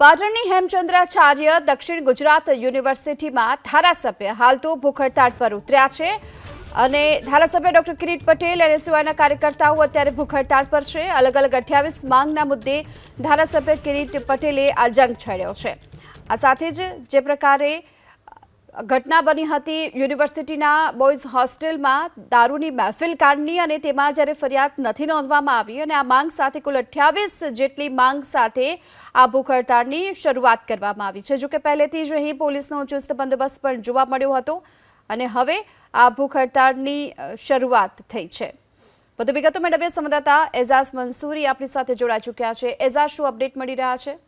પાટણની હેમચંદ્રાચાર્ય દક્ષિણ ગુજરાત યુનિવર્સિટીમાં ધારાસભ્ય. હાલ તો ભૂખ હડતાળ પર ઉતર્યા છે અને ધારાસભ્ય ડોક્ટર કિરીટ પટેલ અને સિવાયના કાર્યકર્તાઓ અત્યારે ભૂખ હડતાળ પર છે. અલગ અલગ અઠ્યાવીસ માંગના મુદ્દે ધારાસભ્ય કિરીટ પટેલે આ જંગ છેડ્યો છે. આ સાથે જ જે પ્રકારે ઘટના બની હતી યુનિવર્સિટીના બોયઝ હોસ્ટેલમાં દારૂની મહેફિલ કાઢની અને તેમાં જ્યારે ફરિયાદ નથી નોંધવામાં આવી અને આ માંગ સાથે કુલ અઠ્યાવીસ જેટલી માંગ સાથે આ ભૂખ હડતાળની શરૂઆત કરવામાં આવી છે. જોકે પહેલેથી જ અહીં પોલીસનો ચુસ્ત બંદોબસ્ત પણ જોવા મળ્યો હતો અને હવે આ ભૂખ હડતાળની શરૂઆત થઈ છે. વધુ વિગતો મેળવીએ સંવાદદાતા એઝાઝ મંસૂરી આપણી સાથે જોડાઈ ચૂક્યા છે. એઝાઝ, શું અપડેટ મળી રહ્યા છે?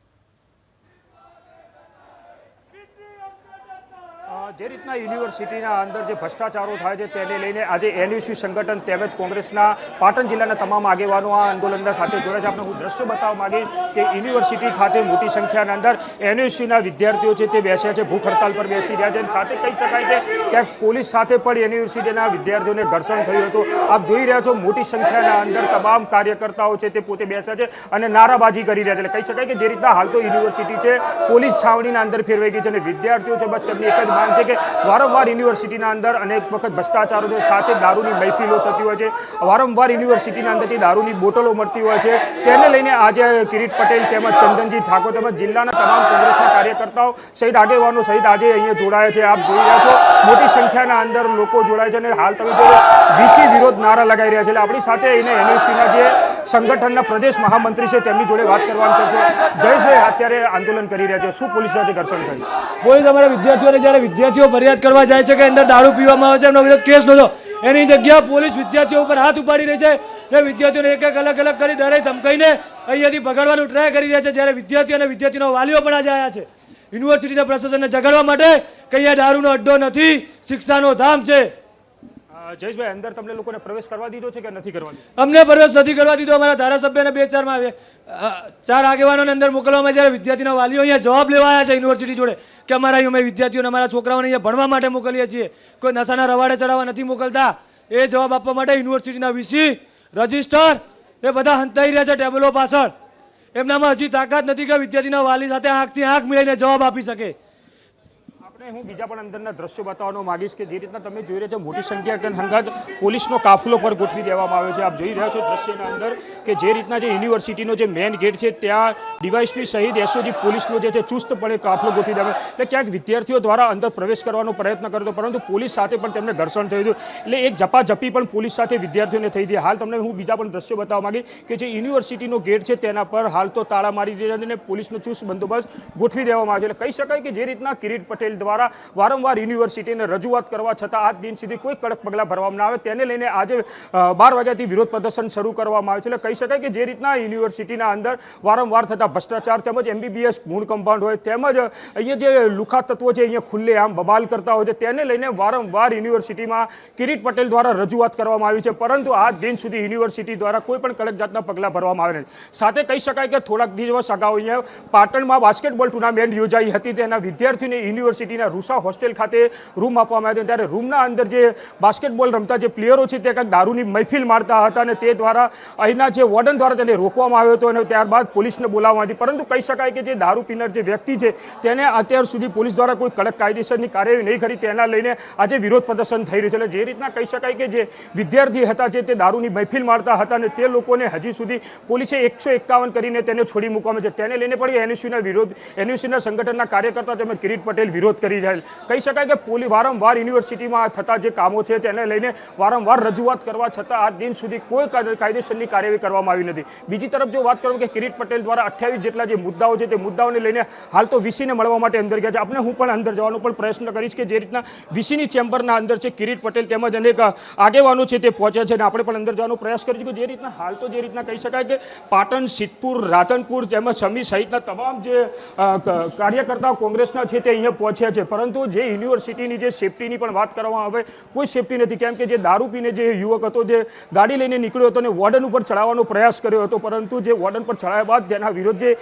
જે રીતના યુનિવર્સિટીના અંદર જે ભ્રષ્ટાચારો થાય છે તેને લઈને આજે એનયુસી સંગઠન તેમજ કોંગ્રેસના પાટણ જિલ્લાના તમામ આગેવાનો આ આંદોલનના સાથે જોડાયા છે. આપણે હું દ્રશ્ય બતાવવા માંગીશ કે યુનિવર્સિટી ખાતે મોટી સંખ્યાના અંદર એનયુસીના વિદ્યાર્થીઓ છે તે બેસ્યા છે, ભૂખ હડતાલ પર બેસી રહ્યા છે અને સાથે કહી શકાય કે પોલીસ સાથે પણ યુનિવર્સિટીના વિદ્યાર્થીઓને ઘર્ષણ થયું હતું. આપ જોઈ રહ્યા છો મોટી સંખ્યાના અંદર તમામ કાર્યકર્તાઓ છે તે પોતે બેસ્યા છે અને નારાબાજી કરી રહ્યા છે. કહી શકાય કે જે રીતના હાલ તો યુનિવર્સિટી છે, પોલીસ છાવણીના અંદર ફેરવાઈ ગઈ છે અને વિદ્યાર્થીઓ છે બસ તેમની એક જ માંગ છે કે વારંવાર યુનિવર્સિટીના અંદર અનેક વખત ભ્રષ્ટાચારો સાથે દારૂની મહેફિલો થતી હોય છે, વારંવાર યુનિવર્સિટીના અંદરથી દારૂની બોટલો મળતી હોય છે. તેને લઈને આજે કિરીટ પટેલ તેમજ ચંદનજી ઠાકોર તેમજ જિલ્લાના તમામ કોંગ્રેસના કાર્યકર્તાઓ સહિત આગેવાનો સહિત આજે અહીંયા જોડાયા છે. આપ જોઈ રહ્યા છો, મોટી સંખ્યાના અંદર લોકો જોડાય છે અને હાલ તમે જો વિરોધ નારા લગાઈ રહ્યા છે. એટલે આપણી સાથે એને એનએસસીના જે સંગઠનના પ્રદેશ મહામંત્રી છે, તેમની જોડે વાત કરવાનું થશે. જયેશભાઈ અત્યારે આંદોલન કરી રહ્યા છે. શું પોલીસ સાથે ઘર્ષણ થયું? પોલીસ અમારા વિદ્યાર્થીઓને જ્યારે વિદ્યાર્થીઓ ફરિયાદ કરવા જાય છે કે અંદર દારૂ પીવામાં આવે છે, એમનો વિરોધ કેસ નહોતો એની જગ્યા પોલીસ વિદ્યાર્થીઓ ઉપર હાથ ઉપાડી રહી છે ને વિદ્યાર્થીઓને એક એક અલગ અલગ કરી દરેક ધમકાઈને અહીંયાથી ભગાડવાનું ટ્રાય કરી રહ્યા છે. જ્યારે વિદ્યાર્થીઓ અને વિદ્યાર્થીનો વાલીઓ પણ આજે આવ્યા છે. યુનિવર્સિટીના પ્રશાસનને જગાડવા માટે કે અહીંયા દારૂનો અડ્ડો નથી, શિક્ષાનો ધામ છે. જયેશભાઈ, અંદર તમને લોકોને પ્રવેશ કરવા દીધો છે કે નથી કરવા દીધો? અમને પ્રવેશ નથી કરવા દીધો. અમારા ધારાસભ્યને બે ચારમાં ચાર આગેવાનોને અંદર મોકલવામાં જ્યારે વિદ્યાર્થીના વાલીઓ અહીંયા જવાબ લેવા આવ્યા છે યુનિવર્સિટી જોડે કે અમારા અમે વિદ્યાર્થીઓને, અમારા છોકરાઓને અહીંયા ભણવા માટે મોકલીએ છીએ. કોઈ નશાના રવાડે ચડાવવા નથી મોકલતા. એ જવાબ આપવા માટે યુનિવર્સિટીના વીસી રજિસ્ટર એ બધા હંતાઈ રહ્યા છે ટેબલો પાછળ. એમનામાં હજી તાકાત નથી કે વિદ્યાર્થીના વાલી સાથે આંખથી આંખ મિલાઈને જવાબ આપી શકે. આપણે હું બીજા પણ અંદરના દ્રશ્યો બતાવવાનો માંગીશ કે જે રીતના તમે જોઈ રહ્યા છો, મોટી સંખ્યા હંગાત પોલીસનો કાફલો પર ગોઠવી દેવામાં આવ્યો છે. આપ જોઈ રહ્યા છો દ્રશ્યના અંદર કે જે રીતના જે યુનિવર્સિટીનો જે મેન ગેટ છે, ત્યાં ડીવાયસપી સહિત એસઓજી પોલીસનો જે છે, ચુસ્તપણે કાફલો ગોઠવી દેવામાં એટલે ક્યાંક વિદ્યાર્થીઓ દ્વારા અંદર પ્રવેશ કરવાનો પ્રયત્ન કર્યો હતો, પરંતુ પોલીસ સાથે પણ તેમને ઘર્ષણ થયું હતું. એટલે એક ઝપાઝપી પણ પોલીસ સાથે વિદ્યાર્થીઓને થઈ હતી. હાલ તમને હું બીજા પણ દ્રશ્યો બતાવવા માંગી કે જે યુનિવર્સિટીનો ગેટ છે, તેના પર હાલ તો તાળા મારી દીધા અને પોલીસનો ચુસ્ત બંદોબસ્ત ગોઠવી દેવામાં આવ્યો છે. એટલે કહી શકાય કે જે રીતના કિરીટ પટેલ વારંવાર યુનિવર્સિટીને રજૂઆત કરવા છતાં આજ દિન સુધી કોઈ કડક પગલાં ભરવામાં આવે. તેને લઈને આજે બાર વાગ્યાથી વિરોધ પ્રદર્શન શરૂ કરવામાં આવે છે. એટલે કહી શકાય કે જે રીતના યુનિવર્સિટીના અંદર વારંવાર થતા ભ્રષ્ટાચાર તેમજ એમબીબીએસ ગુણ કમ્પાઉન્ડ હોય તેમજ અહીંયા જે લુખા તત્વો છે, અહીંયા ખુલ્લે આમ બબાલ કરતા હોય છે, તેને લઈને વારંવાર યુનિવર્સિટીમાં કિરીટ પટેલ દ્વારા રજૂઆત કરવામાં આવી છે. પરંતુ આજ દિન સુધી યુનિવર્સિટી દ્વારા કોઈ પણ કડક જાતના પગલાં ભરવામાં આવે નથી સાથે કહી શકાય કે થોડાક દિવસ અગાઉ અહીંયા પાટણમાં બાસ્કેટબોલ ટુર્નામેન્ટ યોજાઈ હતી. તેના વિદ્યાર્થીઓને યુનિવર્સિટીના રૂસા હોસ્ટેલ ખાતે રૂમ આપવામાં આવ્યો ત્યારે રૂમના અંદર જે બાસ્કેટબોલ રમતા જે પ્લેયરો છે તે કંઈક દારૂની મહેફિલ મારતા હતા અને તે દ્વારા અહીંના જે વોર્ડન દ્વારા તેને રોકવામાં આવ્યો હતો અને ત્યારબાદ પોલીસને બોલાવવામાં હતી. પરંતુ કહી શકાય કે જે દારૂ પીનાર જે વ્યક્તિ છે તેને અત્યાર સુધી પોલીસ દ્વારા કોઈ કડક કાયદેસરની કાર્યવાહી નહીં કરી. તેના લઈને આજે વિરોધ પ્રદર્શન થઈ રહ્યું છે. એટલે જે રીતના કહી શકાય કે જે વિદ્યાર્થી હતા જે તે દારૂની મહેફિલ મારતા હતા અને તે લોકોને હજી સુધી પોલીસે એકસો એકાવન કરીને તેને છોડી મૂકવામાં છે. તેને લઈને પણ એનયુસીના વિરોધ એનયુસીના સંગઠનના કાર્યકર્તા તેમજ કિરીટ પટેલ વિરોધ કરી રહેલ. કહી શકાય કે પોલી વારંવાર યુનિવર્સિટીમાં થતા જે કામો છે તેને લઈને વારંવાર રજૂઆત કરવા છતાં આજ દિન સુધી કોઈ કાયદે- કાયદેસરની કાર્યવાહી કરવામાં આવી નથી. બીજી તરફ જો વાત કરું કે કિરીટ પટેલ દ્વારા અઠ્યાવીસ જેટલા જે મુદ્દાઓ છે તે મુદ્દાઓને લઈને હાલ તો વીસીને મળવા માટે અંદર ગયા છે. આપણે હું પણ અંદર જવાનો પણ પ્રયત્ન કરીશ કે જે રીતના વીસીની ચેમ્બરના અંદર છે કિરીટ પટેલ તેમજ અનેક આગેવાનો છે તે પહોંચ્યા છે અને આપણે પણ અંદર જવાનો પ્રયાસ કરીશું કે જે રીતના હાલ તો જે રીતના કહી શકાય કે પાટણ, સિદ્ધપુર, રાધનપુર તેમજ સમી સહિતના તમામ જે કાર્યકર્તાઓ કોંગ્રેસના છે તે અહીંયા પહોંચ્યા છે. છે. પરંતુ જે યુનિવર્સિટીની જે સેફટીની પણ વાત કરવામાં આવે, કોઈ સેફટી નથી. કેમ કે જે દારૂ પીને જે યુવક હતો, જે ગાડી લઈને નીકળ્યો હતો અને વોર્ડન ઉપર ચડાવવાનો પ્રયાસ કર્યો હતો, પરંતુ જે વોર્ડન પર ચડાવ્યા બાદ તેના વિરુદ્ધ જે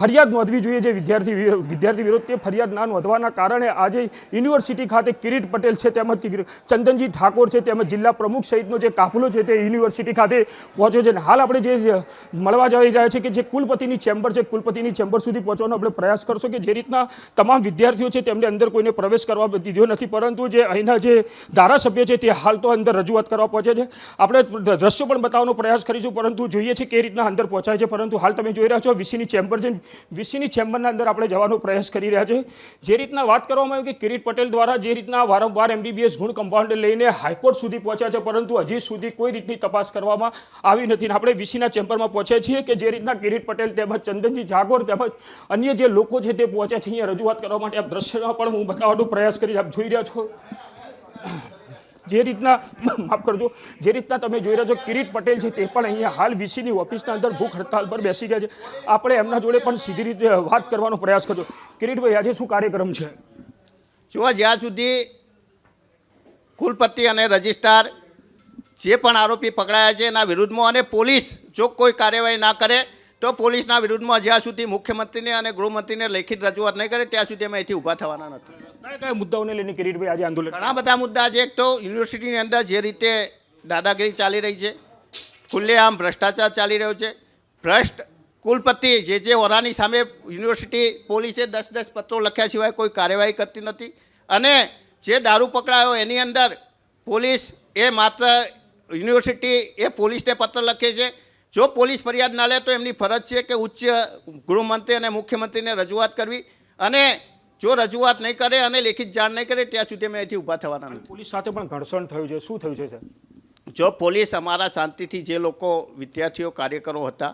ફરિયાદ નોંધવી જોઈએ, જે વિદ્યાર્થી વિદ્યાર્થી વિરુદ્ધ તે ફરિયાદ ના નોંધવાના કારણે આજે યુનિવર્સિટી ખાતે કિરીટ પટેલ છે, તેમજ ચંદનજી ઠાકોર છે, તેમજ જિલ્લા પ્રમુખ સહિતનો જે કાફલો છે તે યુનિવર્સિટી ખાતે પહોંચ્યો છે. હાલ આપણે જે મળવા જઈ રહ્યા છે કે જે કુલપતિની ચેમ્બર છે, કુલપતિની ચેમ્બર સુધી પહોંચવાનો આપણે પ્રયાસ કરશો કે જે રીતના તમામ વિદ્યાર્થીઓ છે તેમને અંદર કોઈને પ્રવેશ કરવા દીધો નથી, પરંતુ જે અહીંના જે ધારાસભ્ય છે તે હાલ તો અંદર રજૂઆત કરવા પહોંચે છે. આપણે દ્રશ્યો પણ બતાવવાનો પ્રયાસ કરીશું, પરંતુ જોઈએ છે કે રીતના અંદર પહોંચાય છે. પરંતુ હાલ તમે જોઈ રહ્યા છો, વીસીની ચેમ્બર છે. વીસીની ચેમ્બરના અંદર આપણે જવાનો પ્રયાસ કરી રહ્યા છે. જે રીતના વાત કરવામાં આવી કે કિરીટ પટેલ દ્વારા જે રીતના વારંવાર એમબીબીએસ ગુણ કમ્પાઉન્ડ લઈને હાઈકોર્ટ સુધી પહોંચ્યા છે, પરંતુ હજી સુધી કોઈ રીતની તપાસ કરવામાં આવી નથી. આપણે વીસીના ચેમ્બરમાં પહોંચ્યા છીએ કે જે રીતના કિરીટ પટેલ તેમજ ચંદનજી જાગોર તેમજ અન્ય જે લોકો છે તે પહોંચ્યા છે. અહીંયા રજૂઆત કરવા માટે આ દ્રશ્યમાં પણ હું બતાવવાનો પ્રયાસ કરી આપ જોઈ રહ્યા છો. જે રીતના, માફ કરજો, જે રીતના તમે જોઈ રહ્યા છો, કિરીટ પટેલ છે તે પણ અહીંયા હાલ વીસીની ઓફિસના અંદર ભૂખ હડતાલ પર બેસી ગયા છે. આપણે એમના જોડે પણ સીધી રીતે વાત કરવાનો પ્રયાસ કરજો. કિરીટભાઈ આજે શું કાર્યક્રમ છે? જુઓ, જ્યાં સુધી કુલપતિ અને રજિસ્ટ્રાર જે પણ આરોપી પકડાયા છે એના વિરુદ્ધમાં અને પોલીસ જો કોઈ કાર્યવાહી ના કરે તો પોલીસના વિરુદ્ધમાં જ્યાં સુધી મુખ્યમંત્રીને અને ગૃહમંત્રીને લેખિત રજૂઆત નહીં કરે ત્યાં સુધી અમે અહીંથી ઊભા થવાના નથી. કયા કયા મુદ્દાઓને લઈને કિરીટભાઈ આજે આંદોલન ઘણા બધા મુદ્દા છે. એક તો યુનિવર્સિટીની અંદર જે રીતે દાદાગીરી ચાલી રહી છે ખુલ્લેઆમ ભ્રષ્ટાચાર ચાલી રહ્યો છે. ભ્રષ્ટ કુલપતિ જે જે વરાની સામે યુનિવર્સિટી પોલીસે દસ દસ પત્રો લખ્યા સિવાય કોઈ કાર્યવાહી કરતી નથી. અને જે દારૂ પકડાયો એની અંદર પોલીસ એ માત્ર યુનિવર્સિટી એ પોલીસને પત્ર લખે છે. જો પોલીસ ફરિયાદ ના લે તો એમની ફરજ છે કે ઉચ્ચ ગૃહમંત્રી અને મુખ્યમંત્રીને રજૂઆત કરવી. અને જો રજૂઆત નહીં કરે અને લેખિત જાણ નહીં કરે ત્યાં સુધી અમે અહીંથી ઊભા થવાના નથી. પોલીસ સાથે પણ ઘર્ષણ થયું છે. શું થયું છે સર? જો પોલીસ અમારા શાંતિથી જે લોકો વિદ્યાર્થીઓ કાર્યકરો હતા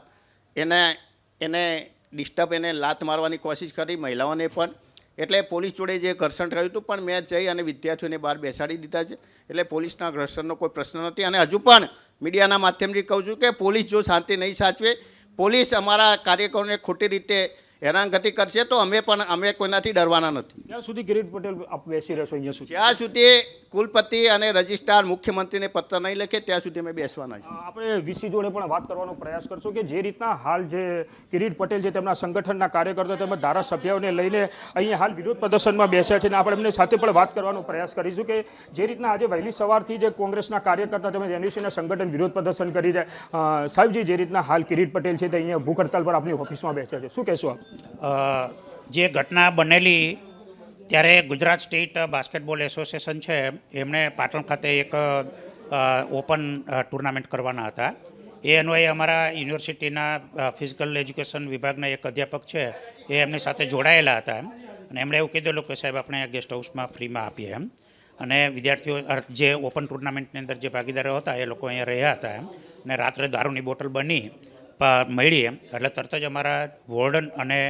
એને એને ડિસ્ટર્બ એને લાત મારવાની કોશિશ કરી મહિલાઓને પણ. એટલે પોલીસ જોડે જે ઘર્ષણ થયું હતું પણ મેં જઈ અને વિદ્યાર્થીઓને બહાર બેસાડી દીધા છે. એટલે પોલીસના ઘર્ષણનો કોઈ પ્રશ્ન નથી. અને હજુ પણ મીડિયાના માધ્યમથી કહું છું કે પોલીસ જો શાંતિ નહીં સાચવે, પોલીસ અમારા કાર્યકરોને ખોટી રીતે હેરાનગતિ કરશે તો અમે પણ અમે કોઈનાથી ડરવાના નથી. ત્યાં સુધી કિરીટ પટેલ આપ બેસી રહેશો અહીંયા સુધી. ત્યાં સુધી કુલપતિ અને રજિસ્ટ્રાર મુખ્યમંત્રીને પત્ર નહીં લખે ત્યાં સુધી અમે બેસવાના છીએ. આપણે વીસી જોડે પણ વાત કરવાનો પ્રયાસ કરશો કે જે રીતના હાલ જે કિરીટ પટેલ છે તેમના સંગઠનના કાર્યકર્તા તેમજ ધારાસભ્યોને લઈને અહીંયા હાલ વિરોધ પ્રદર્શનમાં બેસ્યા છે અને આપણે એમની સાથે પણ વાત કરવાનો પ્રયાસ કરીશું કે જે રીતના આજે વહેલી સવારથી જે કોંગ્રેસના કાર્યકર્તા તેમજ એનયુસીના સંગઠન વિરોધ પ્રદર્શન કરી રહ્યા સાહેબજી જે રીતના હાલ કિરીટ પટેલ છે તે અહીંયા ભૂખ હડતાલ પર આપની ઓફિસમાં બેસ્યા છે. શું કહેશો આપ? જે ઘટના બનેલી ત્યારે ગુજરાત સ્ટેટ બાસ્કેટબોલ એસોસિએશન છે, એમણે પાટણ ખાતે એક ઓપન ટુર્નામેન્ટ કરવાના હતા. એ અન્વયે અમારા યુનિવર્સિટીના ફિઝિકલ એજ્યુકેશન વિભાગના એક અધ્યાપક છે, એ એમની સાથે જોડાયેલા હતા એમ. અને એમણે એવું કીધેલું કે સાહેબ, આપણે ગેસ્ટ હાઉસમાં ફ્રીમાં આપીએ એમ. અને વિદ્યાર્થીઓ જે ઓપન ટુર્નામેન્ટની અંદર જે ભાગીદારો હતા, એ લોકો અહીંયા રહ્યા હતા એમ. અને રાત્રે દારૂની બોટલ બની. મળી એમ. એટલે તરત જ અમારા વોર્ડન અને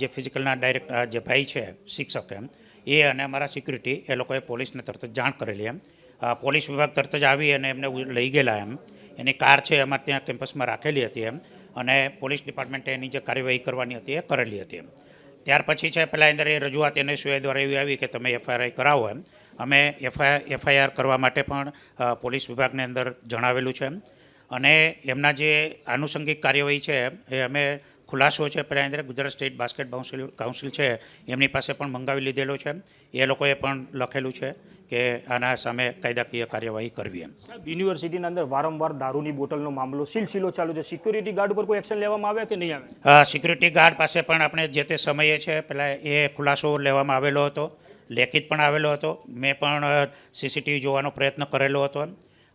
જે ફિઝિકલના ડાયરેક્ટ જે ભાઈ છે, શિક્ષક એમ, એ અને અમારા સિક્યુરિટી, એ લોકોએ પોલીસને તરત જ જાણ કરેલી એમ. પોલીસ વિભાગ તરત જ આવી અને એમને લઈ ગયેલા એમ. એની કાર છે અમારે ત્યાં કેમ્પસમાં રાખેલી હતી એમ. અને પોલીસ ડિપાર્ટમેન્ટે એની જે કાર્યવાહી કરવાની હતી એ કરેલી હતી એમ. ત્યાર પછી છે પહેલાં અંદર એ રજૂઆત એને સિવાય દ્વારા એવી આવી કે તમે એફઆઈઆર કરાવો એમ. અમે એફઆઈ, એફઆઈઆર કરવા માટે પણ પોલીસ વિભાગની અંદર જણાવેલું છે એમ. અને એમના જે આનુષંગિક કાર્યવાહી છે એ અમે ખુલાસો છે પહેલાં અંદર Gujarat state basket council council છે એમની પાસે પણ મંગાવી લીધેલો છે. એ લોકોએ પણ લખેલું છે કે આના સામે કાયદાકીય કાર્યવાહી કરવી એમ. યુનિવર્સિટીના અંદર વારંવાર દારૂની બોટલનો મામલો સિલસિલો ચાલુ છે. સિક્યુરિટી ગાર્ડ ઉપર કોઈ એક્શન લેવામાં આવે કે નહીં આવે? સિક્યુરિટી ગાર્ડ પાસે પણ આપણે જે તે સમયે છે પહેલાં એ ખુલાસો લેવામાં આવેલો હતો લેખિત પણ આવેલો હતો. મેં પણ સીસીટીવી જોવાનો પ્રયત્ન કરેલો હતો.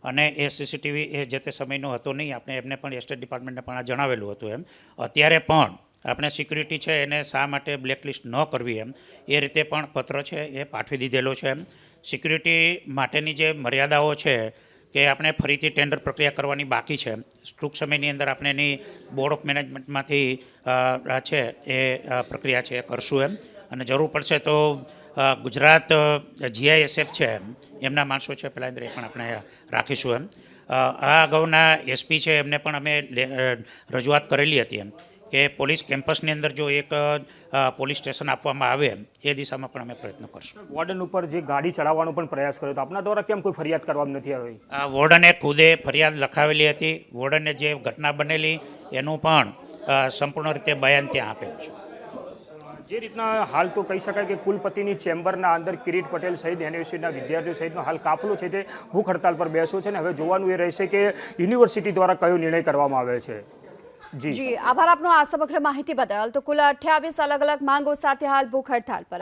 અને એ સીસીટીવી એ જે તે સમયનો હતો નહીં, આપણે એમને પણ એસ્ટેટ ડિપાર્ટમેન્ટને પણ આ જણાવેલું હતું એમ. અત્યારે પણ આપણે સિક્યુરિટી છે એને શા માટે બ્લેકલિસ્ટ ન કરવી એમ, એ રીતે પણ પત્ર છે એ પાઠવી દીધેલો છે એમ. સિક્યુરિટી માટેની જે મર્યાદાઓ છે કે આપણે ફરીથી ટેન્ડર પ્રક્રિયા કરવાની બાકી છે ટૂંક સમયની અંદર આપણે એની બોર્ડ ઓફ મેનેજમેન્ટમાંથી છે એ પ્રક્રિયા છે એ કરશું એમ. અને જરૂર પડશે તો ગુજરાત જીઆઈએસએફ છે એમના માણસો છે પહેલાં અંદર એ પણ આપણે રાખીશું એમ. આ અગાઉના એસપી છે એમને પણ અમે રજૂઆત કરેલી હતી એમ કે પોલીસ કેમ્પસની અંદર જો એક પોલીસ સ્ટેશન આપવામાં આવે એ દિશામાં પણ અમે પ્રયત્ન કરશું. વોર્ડન ઉપર જે ગાડી ચડાવવાનો પણ પ્રયાસ કર્યો હતો આપના દ્વારા કેમ કોઈ ફરિયાદ કરવામાં નથી આવી? આ વોર્ડને ખુદે ફરિયાદ લખાવેલી હતી. વોર્ડને જે ઘટના બનેલી એનું પણ સંપૂર્ણ રીતે બયાન ત્યાં આપેલું છે. જે રીતના હાલ તો કહી શકાય કે કુલપતિની ચેમ્બરના અંદર કિરીટ પટેલ સહિત યુનિવર્સિટીના વિદ્યાર્થીઓ સહિતનો હાલ કાફલો છે તે ભૂખ હડતાલ પર બેસ્યો છે અને હવે જોવાનું એ રહેશે કે યુનિવર્સિટી દ્વારા કયો નિર્ણય કરવામાં આવે છે. જી, આભાર આપનો આ સમગ્ર માહિતી બદલ. તો કુલ અઠ્યાવીસ અલગ અલગ માંગો સાથે હાલ ભૂખ હડતાલ પર.